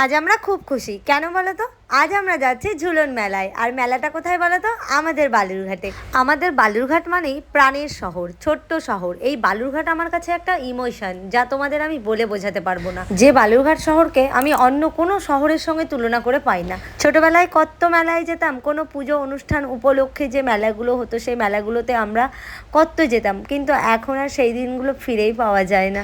আজ আমরা খুব খুশি। কেন বলো তো? আজ আমরা যাচ্ছি ঝুলন মেলায়। আর মেলাটা কোথায় বলো তো আমাদের বালুরঘাটে। আমাদের বালুরঘাট মানেই প্রাণের শহর, ছোট্ট শহর। এই বালুরঘাট আমার কাছে একটা ইমোশন, যা তোমাদের আমি বলে বোঝাতে পারব না। যে বালুরঘাট শহরকে আমি অন্য কোনো শহরের সঙ্গে তুলনা করে পাই না। ছোটবেলায় কত মেলায় যেতাম, কোনো পুজো অনুষ্ঠান উপলক্ষে যে মেলাগুলো হতো, সেই মেলাগুলোতে আমরা কত যেতাম। কিন্তু এখন আর সেই দিনগুলো ফিরেই পাওয়া যায় না।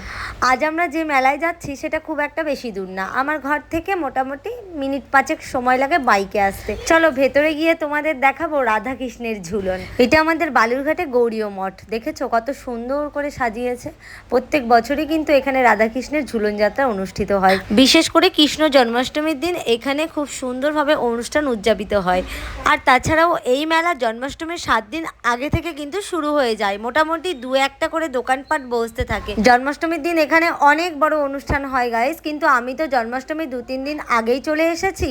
আজ আমরা যে মেলায় যাচ্ছি, সেটা খুব একটা বেশি দূর না। আমার ঘর থেকে মোটামুটি মিনিট পাঁচেক সময় লাগে বাইকে আসতে। চলো ভেতরে গিয়ে তোমাদের দেখাবো রাধা কৃষ্ণের ঝুলন। এটা আমাদের বালুরঘাটে গৌরীয় মঠ। দেখেছ কত সুন্দর করে সাজিয়েছে? প্রত্যেক বছরই কিন্তু এখানে রাধা কৃষ্ণের ঝুলন যাত্রা অনুষ্ঠিত হয়। বিশেষ করে কৃষ্ণ জন্মাষ্টমীর দিন এখানে খুব সুন্দরভাবে অনুষ্ঠান উদযাপিত হয়। আর তাছাড়াও এই মেলা জন্মাষ্টমীর সাত দিন আগে থেকে কিন্তু শুরু হয়ে যায়। মোটামুটি দু একটা করে দোকানপাট বসতে থাকে। জন্মাষ্টমীর দিন এখানে অনেক বড় অনুষ্ঠান হয় গাইস কিন্তু আমি তো জন্মাষ্টমী দু তিন দিন আগেই চলে এসেছি।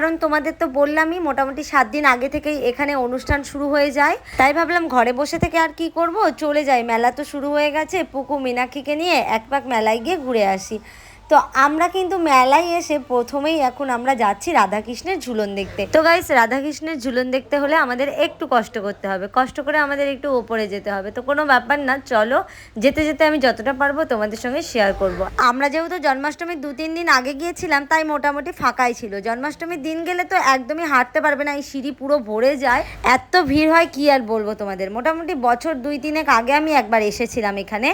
কারণ তোমাদের তো বললামই, মোটামুটি সাত দিন আগে থেকেই এখানে অনুষ্ঠান শুরু হয়ে যায়। তাই ভাবলাম ঘরে বসে থেকে আর কি করব? চলে যাই, মেলা তো শুরু হয়ে গেছে পুকু মীনাক্ষীকে নিয়ে এক পাক মেলায় গিয়ে ঘুরে আসি। তো আমরা কিন্তু মেলায় এসে প্রথমেই এখন আমরা যাচ্ছি রাধাকৃষ্ণের ঝুলন দেখতে। তো গাইস রাধাকৃষ্ণের ঝুলন দেখতে হলে আমাদের একটু কষ্ট করতে হবে। কষ্ট করে আমাদের একটু ওপরে যেতে হবে। তো কোনো ব্যাপার না, চলো যেতে যেতে আমি যতটা পারব তোমাদের সঙ্গে শেয়ার করব। আমরা যেহেতু জন্মাষ্টমীর দু তিন দিন আগে গিয়েছিলাম, তাই মোটামুটি ফাঁকাই ছিল। জন্মাষ্টমীর দিন গেলে তো একদমই হাঁটতে পারবে না, এই সিঁড়ি পুরো ভরে যায়। এত ভিড় হয়, কি আর বলব তোমাদের? মোটামুটি বছর দুই তিনেক আগে আমি একবার এসেছিলাম এখানে।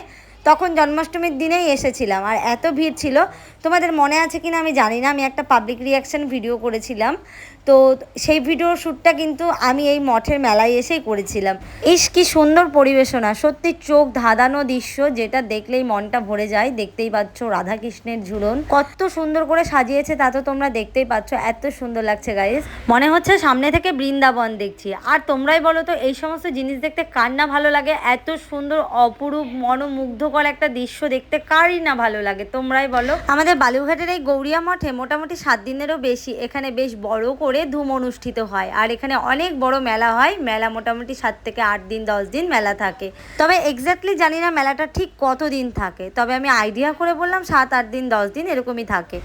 তখন জন্মাষ্টমীর দিনেই এসেছিলাম। আর এত ভিড় ছিল, তোমাদের মনে আছে কিনা আমি জানি না, আমি একটা পাবলিক রিয়াকশান ভিডিও করেছিলাম। তো সেই ভিডিও শ্যুটটা কিন্তু আমি এই মঠের মেলায় এসেই করেছিলাম। ইস, কি সুন্দর পরিবেশনা। সত্যি চোখ ধাঁধানো দৃশ্য যেটা দেখলেই মনটা ভরে যায়। দেখতেই পাচ্ছ রাধাকৃষ্ণের ঝুলন। কত সুন্দর করে সাজিয়েছে তা তো তোমরা দেখতেই পাচ্ছ। এত সুন্দর লাগছে গাইস মনে হচ্ছে সামনে থেকে বৃন্দাবন দেখছি। আর তোমরাই বলো তো, এই সমস্ত জিনিস দেখতে কার না ভালো লাগে? এত সুন্দর, অপরূপ, মনোমুগ্ধকর একটা দৃশ্য দেখতে কারই না ভালো লাগে? তোমরাই বলো। আমাদের বালুঘাটের এই গৌরিয়া মঠে মোটামুটি সাত দিনেরও বেশি। এখানে বেশ বড় করে ধুম অনুষ্ঠিত হয়। আর এখানে অনেক বড় মেলা হয়। মেলা মোটামুটি সাত থেকে আট দিন, দশ দিন মেলা থাকে। তবে এক্স্যাক্টলি জানি না মেলাটা ঠিক কত দিন থাকে। তবে আমি আইডিয়া করে বললাম সাত, আট দিন, দশ দিন এরকমই থাকে।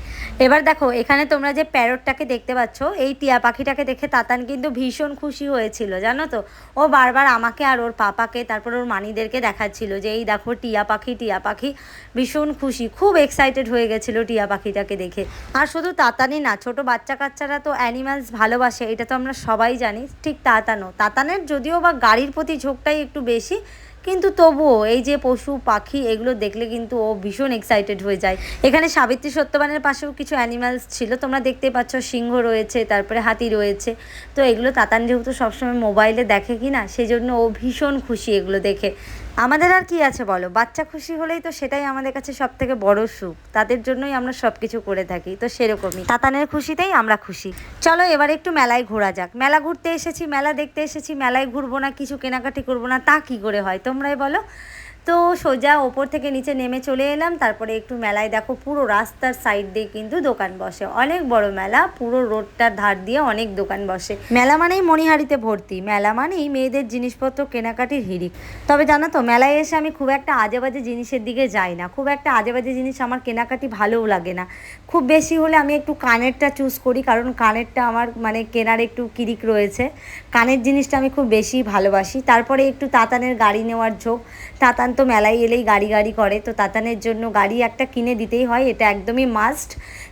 এবার দেখো, এখানে তোমরা যে প্যারটটাকে দেখতে পাচ্ছ, এই টিয়া পাখিটাকে দেখে তাতান কিন্তু ভীষণ খুশি হয়েছিল, জানো তো? ও বারবার আমাকে আর ওর পাপাকে, তারপর ওর মানিদেরকে দেখাচ্ছিল যে, এই দেখো টিয়া পাখি টিয়া পাখি। ভীষণ খুশি, খুব এক্সাইটেড হয়ে গেছিল টিয়া পাখিটাকে দেখে। আর শুধু তাতানই না, ছোট বাচ্চা কাচ্চারা তো অ্যানিমালস ভালোবাসে, এটা তো আমরা সবাই জানি, ঠিক তাতানো। তাতানের যদিও বা গাড়ির প্রতি ঝোঁকটাই একটু বেশি, কিন্তু তবুও এই যে পশু, পাখি, এগুলো দেখলে কিন্তু ও ভীষণ এক্সাইটেড হয়ে যায়। এখানে সাবিত্রী সত্যবানের পাশেও কিছু অ্যানিমালস ছিল, তোমরা দেখতেই পাচ্ছ, সিংহ রয়েছে, তারপরে হাতি রয়েছে। তো এগুলো তাতান যেহেতু সবসময় মোবাইলে দেখে কি না সেই জন্য ও ভীষণ খুশি এগুলো দেখে। আমাদের আর কি আছে বলো? বাচ্চা খুশি হলেই তো সেটাই আমাদের কাছে সব থেকে বড় সুখ। তাদের জন্যই আমরা সব কিছু করে থাকি, তো সেরকমই। তাতানের খুশিতেই আমরা খুশি। চলো এবার একটু মেলায় ঘোরা যাক। মেলা ঘুরতে এসেছি, মেলা দেখতে এসেছি, মেলায় ঘুরবো না, কিছু কেনাকাটি করব না, তা কি করে হয় তোমরাই বলো? তো সোজা ওপর থেকে নিচে নেমে চলে এলাম। তারপরে একটু মেলায় দেখো পুরো রাস্তার সাইড দিয়ে কিন্তু দোকান বসে। অনেক বড় মেলা, পুরো রোডটার ধার দিয়ে অনেক দোকান বসে। মেলা মানেই মণিহারিতে ভর্তি। মেলা মানেই মেয়েদের জিনিসপত্র কেনাকাটির হিড়িক। তবে জানো তো, মেলায় এসে আমি খুব একটা আজে বাজে জিনিসের দিকে যাই না। খুব একটা আজে বাজে জিনিস আমার কেনাকাটি ভালোও লাগে না। খুব বেশি হলে আমি একটু কানেরটা চুজ করি, কারণ কানেরটা আমার মানে কেনার একটু কিরিক রয়েছে। কানের জিনিসটা আমি খুব বেশি ভালোবাসি। তারপরে একটু তাতানের গাড়ি নেওয়ার ঝোঁক। তাতান তো মেলায় এলেই গাড়ি গাড়ি করে, তো তাতানের জন্য গাড়ি একটা কিনে দিতেই হয়, এটা একদমই মাস্ট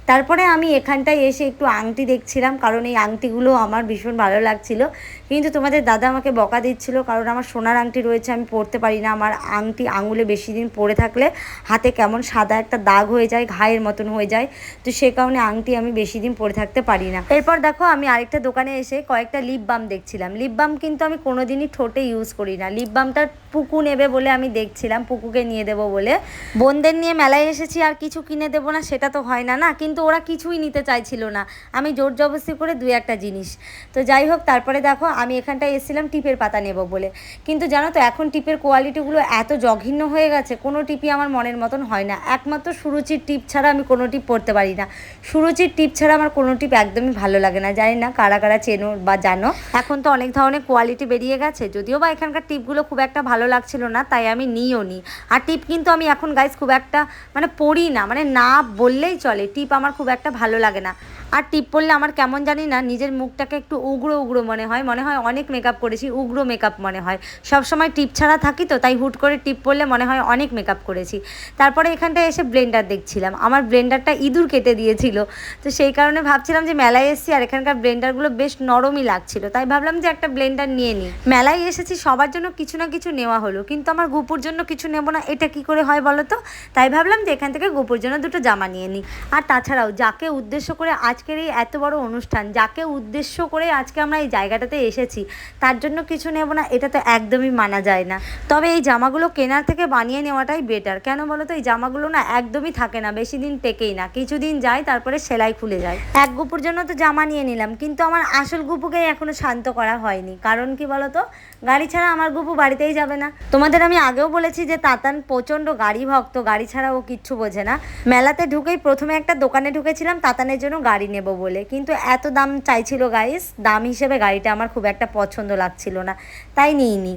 তারপরে আমি এখানটায় এসে একটু আংটি দেখছিলাম, কারণ এই আংটিগুলো আমার ভীষণ ভালো লাগছিল। কিন্তু তোমাদের দাদা আমাকে বকা দিচ্ছিল, কারণ আমার সোনার আংটি রয়েছে, আমি পরতে পারি না। আমার আংটি আঙুলে বেশি দিন পরে থাকলে হাতে কেমন সাদা একটা দাগ হয়ে যায়, ঘায়ের মতন হয়ে যায়। তো সে কারণে আংটি আমি বেশি দিন পরে থাকতে পারি না। এরপর দেখো, আমি আরেকটা দোকানে এসে কয়েকটা লিপ বাম দেখছিলাম। লিপ বাম কিন্তু আমি কোনোদিনই ঠোঁটে ইউজ করি না। লিপ বামটা পুকু নেবে বলে আমি দেখছিলাম, পুকুকে নিয়ে দেবো বলে। বোনদের নিয়ে মেলায় এসেছি, আর কিছু কিনে দেবো না, সেটা তো হয় না না? কিন্তু ওরা কিছুই নিতে চাইছিল না। আমি জোর জবরদস্তি করে দুই একটা জিনিস। তো যাই হোক, তারপরে দেখো, আমি এখানটায় এসেছিলাম টিপের পাতা নেব বলে। কিন্তু জানো তো, এখন টিপের কোয়ালিটিগুলো এত জঘন্য হয়ে গেছে, কোনো টিপই আমার মনের মতন হয় না। একমাত্র সুরুচির টিপ ছাড়া আমি কোনো টিপ পরতে পারি না। সুরুচির টিপ ছাড়া আমার কোনো টিপ একদমই ভালো লাগে না। জানি না কারা কারা চেনো বা জানো। এখন তো অনেক ধরনের কোয়ালিটি বেরিয়ে গেছে। যদিও বা এখানকার টিপগুলো খুব একটা ভালো লাগছিল না, তাই আমি নিইও নি। আর টিপ কিন্তু আমি এখন গাইজ খুব একটা মানে পড়ি না মানে না বললেই চলে। টিপ আমার আমার খুব একটা ভালো লাগে না। আর টিপ পরলে আমার কেমন জানি না, নিজের মুখটাকে একটু উগ্র উগ্র মনে হয়। মনে হয় অনেক মেকআপ করেছি, উগ্র মেকআপ মনে হয়। সব সময় টিপ ছাড়া থাকি তো, তাই হুট করে টিপ পরলে মনে হয় অনেক মেকআপ করেছি। তারপরে এখানটায় এসে ব্লেন্ডার দেখছিলাম। আমার ব্লেন্ডারটা ইঁদুর কেটে দিয়েছিল। তো সেই কারণে ভাবছিলাম যে মেলায় এসেছি আর এখানকার ব্লেন্ডারগুলো বেশ নরমই লাগছিল। তাই ভাবলাম যে একটা ব্লেন্ডার নিয়ে নিই। মেলায় এসেছি, সবার জন্য কিছু না কিছু নেওয়া হলো। কিন্তু আমার গুপুর জন্য কিছু নেব না, এটা কি করে হয় বলো তো? তাই ভাবলাম যে এখান থেকে গুপুর জন্য দুটো জামা নিয়ে নিই। আর তাছাড়াও যাকে উদ্দেশ্য করে আজকের এই এত বড় অনুষ্ঠান, যাকে উদ্দেশ্য করে আজকে আমরা এই জায়গাটাতে এসেছি, তার জন্য কিছু নেব না, এটা তো একদমই মানা যায় না। তবে এই জামাগুলো কেনার থেকে বানিয়ে নেওয়াটাই বেটার কেন বলো তো, এই জামাগুলো না একদমই থাকে না, বেশি দিন টেকেই না। কিছুদিন যায়, তারপরে সেলাই খুলে যায়। এক গুপুর জন্য তো জামা নিয়ে নিলাম, কিন্তু আমার আসল গুপুকে এখনও শান্ত করা হয়নি। কারণ কি বলো তো, গাড়ি ছাড়া আমার গুপু বাড়িতেই যাবে না। তোমাদের আমি আগেও বলেছি যে তাতান প্রচণ্ড গাড়ি ভক্ত গাড়ি ছাড়া ও কিচ্ছু বোঝে না। মেলাতে ঢুকেই প্রথমে একটা দোকানে ঢুকেছিলাম, তাতানের জন্য গাড়ি নেব বলে। কিন্তু এত দাম চাইছিল গাইস দাম হিসেবে গাড়িটা আমার খুব একটা পছন্দ লাগছিল না। তাই নিইনি।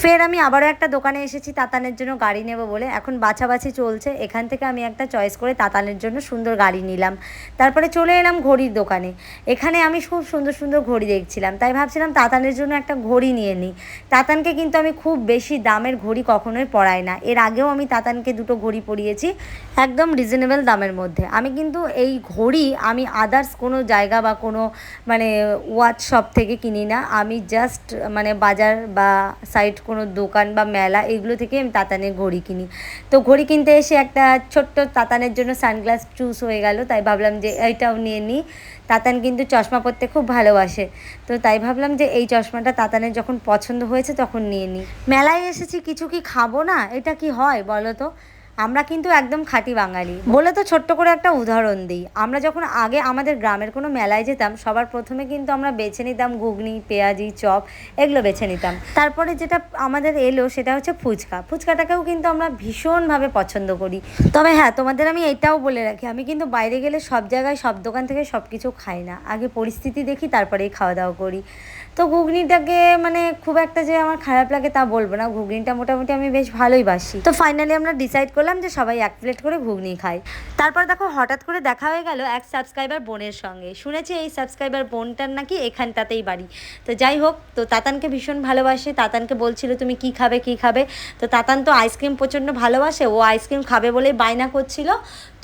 ফের আমি আবারও একটা দোকানে এসেছি তাতানের জন্য গাড়ি নেব বলে। এখন বাছাবাছি চলছে। এখান থেকে আমি একটা চয়েস করে তাতানের জন্য সুন্দর গাড়ি নিলাম। তারপরে চলে এলাম ঘড়ির দোকানে। এখানে আমি খুব সুন্দর সুন্দর ঘড়ি দেখছিলাম। তাই ভাবছিলাম তাতানের জন্য একটা ঘড়ি নিয়ে নিই। তাতানকে কিন্তু আমি খুব বেশি দামের ঘড়ি কখনোই পরাই না। এর আগেও আমি তাতানকে দুটো ঘড়ি পরিয়েছি, একদম রিজনেবল দামের মধ্যে। আমি কিন্তু এই ঘড়ি আমি আদার্স কোনো জায়গা বা কোনো মানে ওয়াচ শপ থেকে কিনি না। আমি জাস্ট মানে বাজার বা সাইড কোনো দোকান বা মেলা এগুলো থেকে আমি তাতানের ঘড়ি কিনি। তো ঘড়ি কিনতে এসে একটা ছোট্ট তাতানের জন্য সানগ্লাস চুজ হয়ে গেল, তাই ভাবলাম যে এইটাও নিয়ে নিই তাতান কিন্তু চশমা পরতে খুব ভালোবাসে। তো তাই ভাবলাম যে এই চশমাটা তাতানের যখন পছন্দ হয়েছে তখন নিয়ে নিই মেলায় এসেছি, কিছু কি খাব না? এটা কি হয় বলো তো? আমরা কিন্তু একদম খাঁটি বাঙালি। বলে তো ছোট্ট করে একটা উদাহরণ দিই। আমরা যখন আগে আমাদের গ্রামের কোনো মেলায় যেতাম, সবার প্রথমে কিন্তু আমরা বেছে নিতাম ঘুগনি, পেঁয়াজি, চপ, এগুলো বেছে নিতাম। তারপরে যেটা আমাদের এলো সেটা হচ্ছে ফুচকা। ফুচকাটাকেও কিন্তু আমরা ভীষণভাবে পছন্দ করি। তবে হ্যাঁ তোমাদের আমি এটাও বলে রাখি, আমি কিন্তু বাইরে গেলে সব জায়গায়, সব দোকান থেকে সব কিছু খাই না। আগে পরিস্থিতি দেখি, তারপরেই খাওয়া দাওয়া করি। তো ঘুগনিটাকে মানে খুব একটা যে আমার খারাপ লাগে তা বলব না। ঘুগনিটা মোটামুটি আমি বেশ ভালোই বাসি। তো ফাইনালি আমরা ডিসাইড করলাম যে সবাই এক প্লেট করে ঘুগনি খাই। তারপর দেখো হঠাৎ করে দেখা হয়ে গেল এক সাবস্ক্রাইবার বোনের সঙ্গে। শুনেছি এই সাবস্ক্রাইবার বোনটার নাকি এখানটাতেই বাড়ি। তো যাই হোক, তো তাতানকে ভীষণ ভালোবাসে। তাতানকে বলছিল, তুমি কি খাবে কি খাবে? তো তাতান তো আইসক্রিম প্রচণ্ড ভালোবাসে। ও আইসক্রিম খাবে বলেই বায়না করছিল।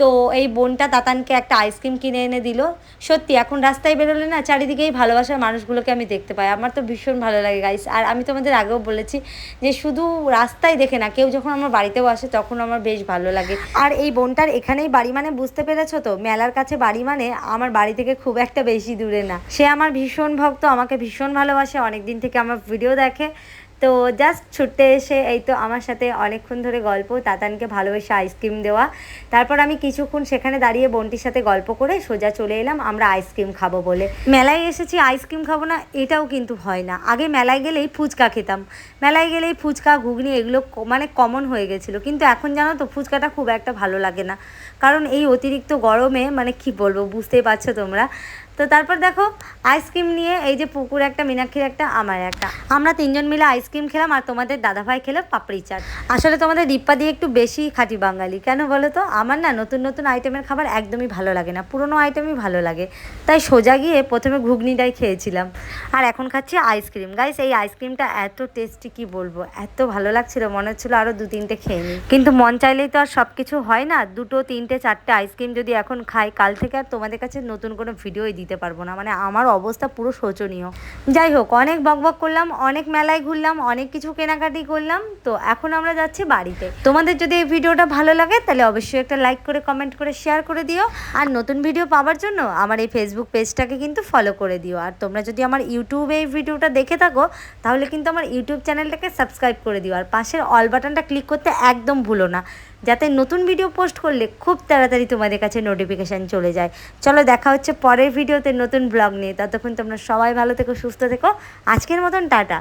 তো এই বোনটা তাতানকে একটা আইসক্রিম কিনে এনে দিল। সত্যি, এখন রাস্তায় বেরোলে না চারিদিকেই ভালোবাসার মানুষগুলোকে আমি দেখতে পাই। আমার তো ভীষণ ভালো লাগে গাইস আর আমি তোমাদের আগেও বলেছি যে শুধু রাস্তায় দেখে না, কেউ যখন আমার বাড়িতেও আসে তখন আমার বেশ ভালো লাগে। আর এই বোনটার এখানেই বাড়ি মানে বুঝতে পেরেছ তো? মেলার কাছে বাড়ি মানে আমার বাড়ি থেকে খুব একটা বেশি দূরে না। সে আমার ভীষণ ভক্ত, আমাকে ভীষণ ভালোবাসে। অনেক দিন থেকে আমার ভিডিও দেখে। তো জাস্ট ছুটতে এসে এই তো আমার সাথে অনেকক্ষণ ধরে গল্প, তাতানকে ভালোবেসে আইসক্রিম দেওয়া। তারপর আমি কিছুক্ষণ সেখানে দাঁড়িয়ে বোনটির সাথে গল্প করে সোজা চলে এলাম, আমরা আইসক্রিম খাব বলে। মেলায় এসেছি আইসক্রিম খাব না, এটাও কিন্তু হয় না। আগে মেলায় গেলেই ফুচকা খেতাম। মেলায় গেলেই ফুচকা, ঘুগনি এগুলো মানে কমন হয়ে গেছিল। কিন্তু এখন জানো তো, ফুচকাটা খুব একটা ভালো লাগে না। কারণ এই অতিরিক্ত গরমে মানে কি বলব, বুঝতেই পারছ তোমরা। তো তারপর দেখো আইসক্রিম নিয়ে এই যে পুকুর একটা, মীনাক্ষীর একটা, আমার একটা। আমরা তিনজন মিলে আইসক্রিম খেলাম আর তোমাদের দাদাভাই খেলো পাপড়ি চাট। আসলে তোমাদের রিপ্পা দিয়ে একটু বেশি খাঁটি বাঙালি। কেন বলো তো? আমার না নতুন নতুন আইটেমের খাবার একদমই ভালো লাগে না। পুরনো আইটেমই ভালো লাগে। তাই সোজা গিয়ে প্রথমে ঘুগনিটাই খেয়েছিলাম। আর এখন খাচ্ছি আইসক্রিম গাইস এই আইসক্রিমটা এত টেস্টি কি বলব? এত ভালো লাগছিল, মনে হচ্ছিল আরও দু তিনটে খেয়ে নিই। কিন্তু মন চাইলেই তো আর সব কিছু হয় না। দুটো, তিনটে, চারটে আইসক্রিম যদি এখন খাই, কাল থেকে আর তোমাদের কাছে নতুন কোনো ভিডিওই দিতে পারব না। মানে আমার অবস্থা পুরো শোচনীয়। যাই হোক, অনেক বকবক করলাম, অনেক মেলায় ঘুরলাম, অনেক কিছু কেনাকাটি করলাম। তো এখন আমরা যাচ্ছি বাড়িতে। তোমাদের যদি এই ভিডিওটা ভালো লাগে, তাহলে অবশ্যই একটা লাইক করে কমেন্ট করে শেয়ার করে দিও। আর নতুন ভিডিও পাওয়ার জন্য আমার এই ফেসবুক পেজটাকে কিন্তু ফলো করে দিও। আর তোমরা যদি আমার ইউটিউবে এই ভিডিওটা দেখে থাকো, তাহলে কিন্তু আমার ইউটিউব চ্যানেলটাকে সাবস্ক্রাইব করে দিও। আর পাশের অল বাটনটা ক্লিক করতে একদম ভুলো না। যাতে নতুন ভিডিও পোস্ট করলে খুব তাড়াতাড়ি তোমাদের কাছে নোটিফিকেশান চলে যায়। চলো দেখা হচ্ছে পরের ভিডিওতে নতুন ব্লগ নিয়ে। ততক্ষণ তোমরা সবাই ভালো থেকো, সুস্থ থেকো। আজকের মতন টাটা।